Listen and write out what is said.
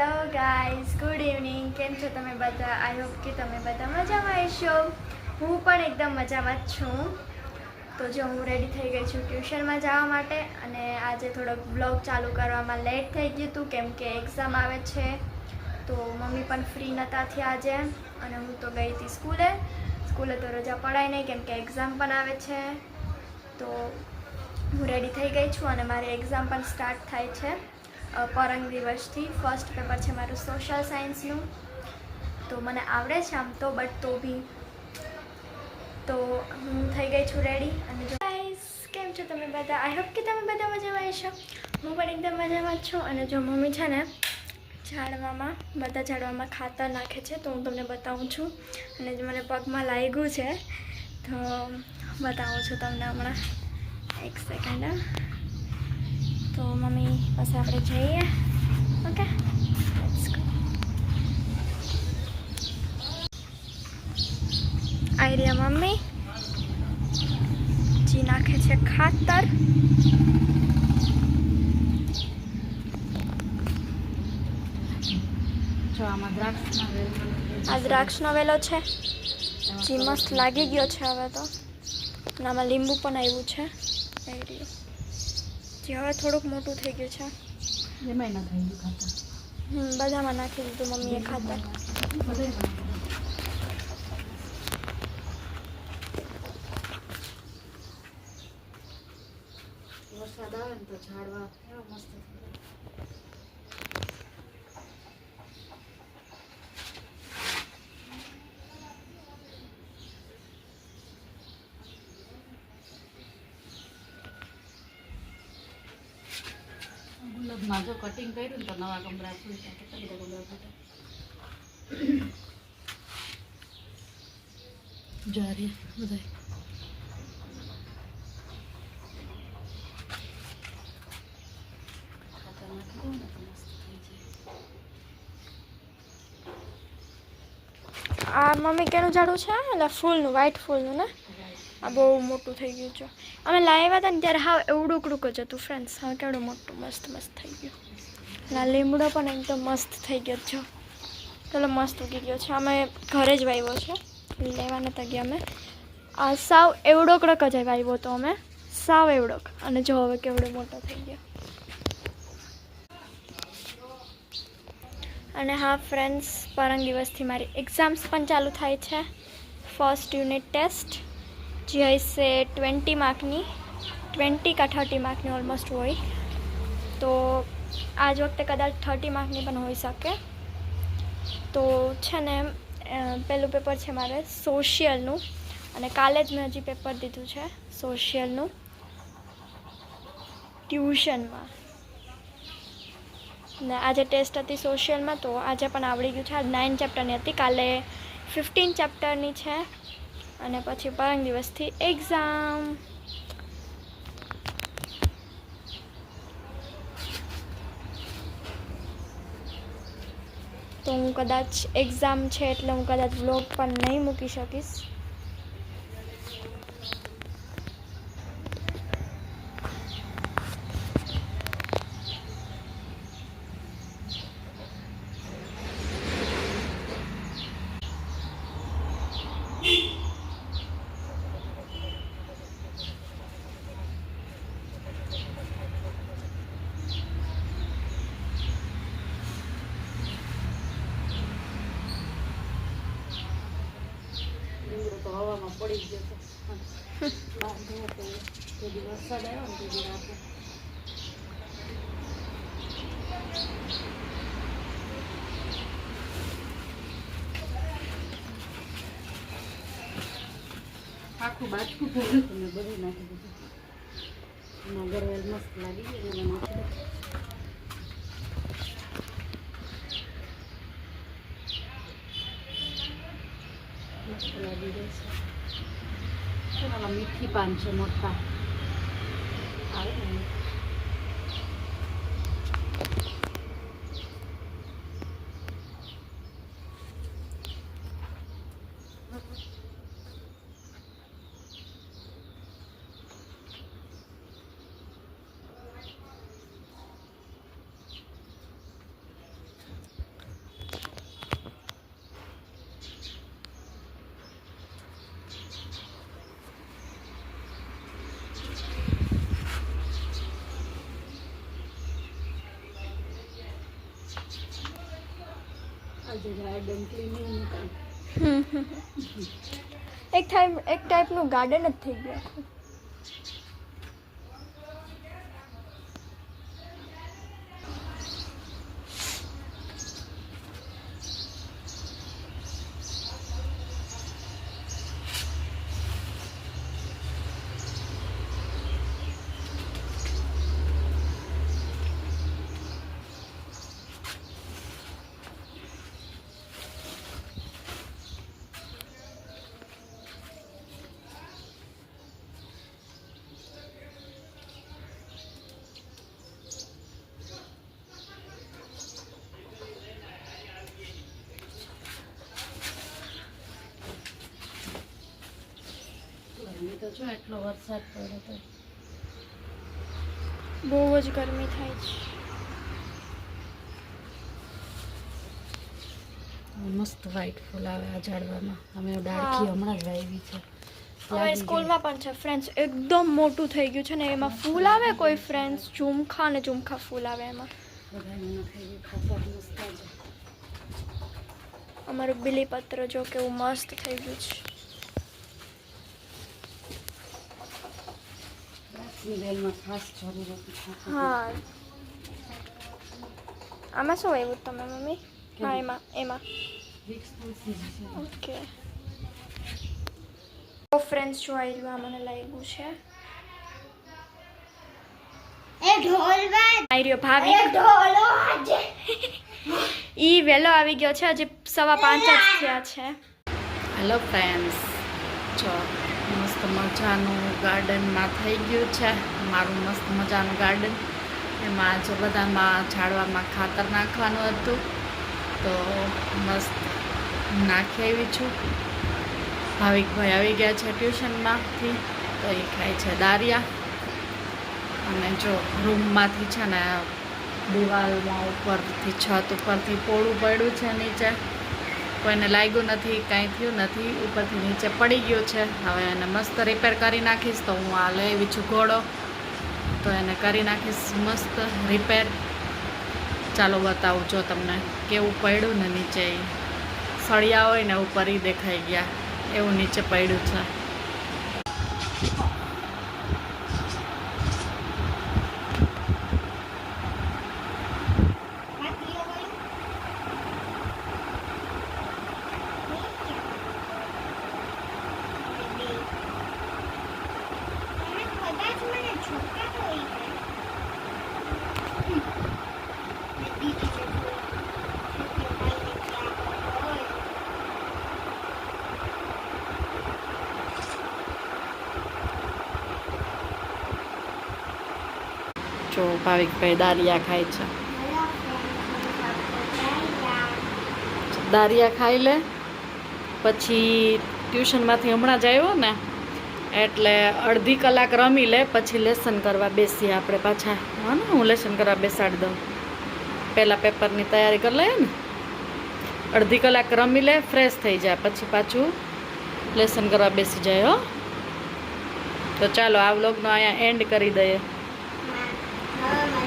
કેમ છો તમે બધા? આઈ હોપ કે તમે બધા મજામાં હશો. હું પણ એકદમ મજામાં જ છું. તો જો હું રેડી થઈ ગઈ છું ટ્યુશનમાં જવા માટે અને આજે થોડોક બ્લોગ ચાલુ કરવામાં લેટ થઈ ગયું હતું, કેમ કે એક્ઝામ આવે છે. તો મમ્મી પણ ફ્રી નહોતા થયા આજે અને હું તો ગઈ હતી સ્કૂલે. સ્કૂલે તો રજા પડાય નહીં, કેમ કે એક્ઝામ પણ આવે છે. તો હું રેડી થઈ ગઈ છું અને મારી એક્ઝામ પણ સ્ટાર્ટ થાય છે. પરમ દિવસથી ફર્સ્ટ પેપર છે મારું સોશિયલ સાયન્સનું તો મને આવડે છે આમ તો બટ તો બી. તો હું થઈ ગઈ છું રેડી અને જો કેમ છો તમે બધા? આઈ હોપ કે તમે બધા મજામાં હશો. હું પણ એકદમ મજામાં છું અને જો મમ્મી છે ને ઝાડવામાં, બધા ઝાડવામાં ખાતર નાખે છે, તો હું તમને બતાવું છું. અને જે મને પગમાં લાગ્યું છે, તો બતાવું છું તમને હમણાં. એક સેકન્ડ તો મમ્મી પાસે આપણે જઈએ. ઓકે? આઈ રહ્યા મમ્મી. જી નાખે છે ખાતર. આ દ્રાક્ષનો વેલો છે. જી મસ્ત લાગી ગયો છે હવે તો. નામાં આમાં લીંબુ પણ આવ્યું છે. એ રહ્યું. હવે થોડુંક મોટું થઈ ગયું છે. એમાં ના થઈ ગયું ખાતા. હમ બધામાં નાખી દીધું મમ્મીએ ખાતા. વરસાદ આવે ને તો ઝાડવા કેવા મસ્ત ગુલાબમાં જો કટિંગ કર્યું તો નવા કમરા ફૂટ્યા કેટલા બધા કમરા જારી બધા જાય આ મમ્મી કેનું ઝાડું છે? એટલે ફૂલનું વ્હાઈટ ફૂલનું ને? આ બહુ મોટું થઈ ગયું છે. અમે લાવ્યા હતા ને ત્યારે હા એવડું કડુક જ હતું ફ્રેન્ડ્સ હા કેવડું મોટું, મસ્ત મસ્ત થઈ ગયું. આ લીમડો પણ એમ તો મસ્ત થઈ ગયો છે. ચાલો, મસ્ત ઉગી ગયો છે. અમે ઘરે જ વાવ્યો છે. લેવા નતા ગયા અમે. આ સાવ એવડો કડક જ વાવ્યો હતો અમે. સાવ એવડોક અને જો હવે કેવડો મોટો થઈ ગયો. અને હા ફ્રેન્ડ્સ પરમ દિવસથી મારી એક્ઝામ્સ પણ ચાલુ થાય છે. ફર્સ્ટ યુનિટ ટેસ્ટ જે હશે ટ્વેન્ટી માર્કની ટ્વેન્ટી કા થર્ટી માર્કની ઓલમોસ્ટ હોય. તો આજ વખતે કદાચ થર્ટી માર્કની પણ હોઈ શકે. તો છે ને પહેલું પેપર છે મારે સોશિયલનું. અને કાલે જ મેં હજી પેપર દીધું છે, સોશિયલનું. ટ્યુશનમાં. ને આજે ટેસ્ટ હતી સોશિયલમાં, તો આજે પણ આવડી ગયું છે. આજ નાઇન ચેપ્ટરની હતી. કાલે ફિફ્ટીન ચેપ્ટરની છે. અને પછી પરમ દિવસથી એક્ઝામ તો હું કદાચ એક્ઝામ છે એટલે હું કદાચ વ્લોગ પણ નહીં મૂકી શકીશ લીમડો તો હવામાં પડી ગયો તો બહાર હતો તો દિવસ આવ્યો ને તે રાતે આખું બાજકું ભર્યું હતું મેં બધું નાખી દીધું. મગર ગરવેલ મસ્ત લાગી ગયું નાખી દઉં મસ્ત લાગી ગઈ છે છે ને ઓલા એક ટાઈપ એક ટાઈપનું ગાર્ડન જ થઈ ગયું ગરમી તો જો એટલો વરસાદ પડે તો. બહુ જ ગરમી થાય છે. મસ્ત વ્હાઈટ ફૂલ આવે આ ઝાડવામાં. અમે ડાળખી હમણાં જ વાવી છે. અમારી સ્કૂલમાં પણ છે ફ્રેન્ડ્સ એકદમ મોટું થઈ ગયું છે ને એમાં ફૂલ આવે કોઈ ફ્રેન્ડ્સ ઝુમખા ને ઝુમખા ફૂલ આવે એમાં. અમારું બીલીપત્ર જો કેવું મસ્ત થઈ ગયું છે. દ્રાક્ષની ખાસ જરૂર હતી હા. આમાં શું આવ્યું તમે મમ્મી? હા એમાં એમાં. ઓકે. તો ફ્રેન્ડ્સ જો આવી રહ્યું આ મને લાગ્યું છે. આવી રહ્યો ભાભી ઈ વહેલો આવી ગયો છે હજી સવા પાંચ જ થયા છે. હેલો ફ્રેન્ડ્સ મસ્ત મજાનું ગાર્ડનમાં થઈ ગયું છે. મારું મસ્ત મજાનું ગાર્ડન. એમાં જો બધામાં ઝાડવામાં ખાતર નાખવાનું હતું. તો મસ્ત નાખી આવી છું. ભાવિકભાઈ આવી ગયા છે ટ્યુશનમાંથી. તો એ ખાય છે દારિયા. અને જો રૂમમાંથી છે ને દિવાલમાં ઉપરથી, છત ઉપરથી પોળું પડ્યું છે નીચે. કોઈને લાગ્યું નથી, કાંઈ થયું નથી, ઉપરથી નીચે પડી ગયું છે. હવે એને મસ્ત રિપેર કરી નાખીશ તો હું આ લેવી છું ઘોડો. તો એને કરી નાખીશ મસ્ત રિપેર ચાલો બતાવું જો તમને કેવું પડ્યું ને નીચે સળિયા હોય ને ઉપર દેખાઈ ગયા. એવું નીચે પડ્યું છે. જો ભાવિકભાઈ દારિયા ખાય છે. દારિયા ખાઈ લે. પછી ટ્યુશનમાંથી હમણાં જ આવ્યો ને, એટલે અડધી કલાક રમી લે, પછી લેસન કરવા બેસીએ આપણે પાછા. હા ને, હું લેસન કરવા બેસાડી દઉં. પહેલાં પેપરની તૈયારી કરી લઈએ ને. અડધી કલાક રમી લે, ફ્રેશ થઈ જાય પછી પાછું લેસન કરવા બેસી જાય, હો. તો ચાલો આ વ્લોગનો અહીંયા એન્ડ કરી દઈએ. મારી